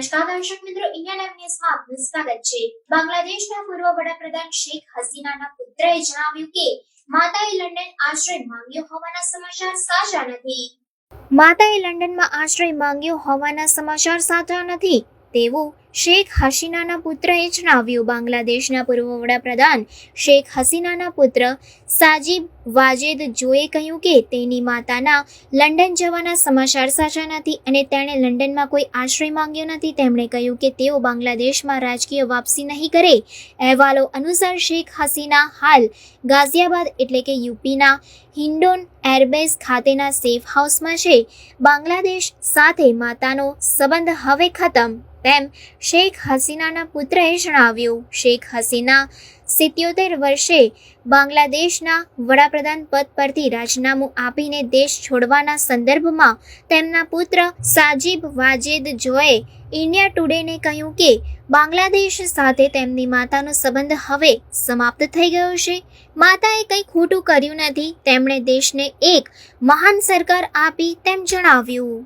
નમસ્કાર દર્શક મિત્રો ઇન્ડિયન ન્યૂઝમાં આપનું સ્વાગત છે. બાંગ્લાદેશના પૂર્વ વડાપ્રધાન શેખ હસીનાના પુત્રએ જણાવ્યું કે, માતાએ લંડન આશ્રય માંગ્યો હોવાના સમાચાર સાચા નથી. માતાએ લંડનમાં આશ્રય માંગ્યો હોવાના સમાચાર સાચા નથી? તેવું શેખ હસીનાના પુત્રએ જણાવ્યું, બાંગ્લાદેશના પૂર્વ વડાપ્રધાન શેખ હસીનાના પુત્ર સાજીબ વાજેદ જોએ કહ્યું કે તેની માતાના લંડન જવાના સમાચાર સાચા નથી અને તેણે લંડનમાં કોઈ આશ્રય માંગ્યો નથી. તેમણે કહ્યું કે તેઓ બાંગ્લાદેશમાં રાજકીય વાપસી નહીં કરે. અહેવાલો અનુસાર શેખ હસીના હાલ ગાઝિયાબાદ એટલે કે યુપીના હિન્ડોન એરબેઝ ખાતેના સેફ હાઉસમાં છે. બાંગ્લાદેશ સાથે માતાનો સંબંધ હવે ખતમ. તેમ શેખ હસીનાના પુત્રએ જણાવ્યું, શેખ હસીના સિત્યોતેર વર્ષે બાંગ્લાદેશના વડાપ્રધાન પદ પરથી રાજીનામું આપીને દેશ છોડવાના સંદર્ભમાં તેમના પુત્ર સાજીબ વાજેદ જોએ ઇન્ડિયા ટુડેને કહ્યું કે, બાંગ્લાદેશ સાથે તેમની માતાનો સંબંધ હવે સમાપ્ત થઈ ગયો છે. માતાએ કંઈ ખોટું કર્યું નથી. તેમણે દેશને એક મહાન સરકાર આપી તેમ જણાવ્યું.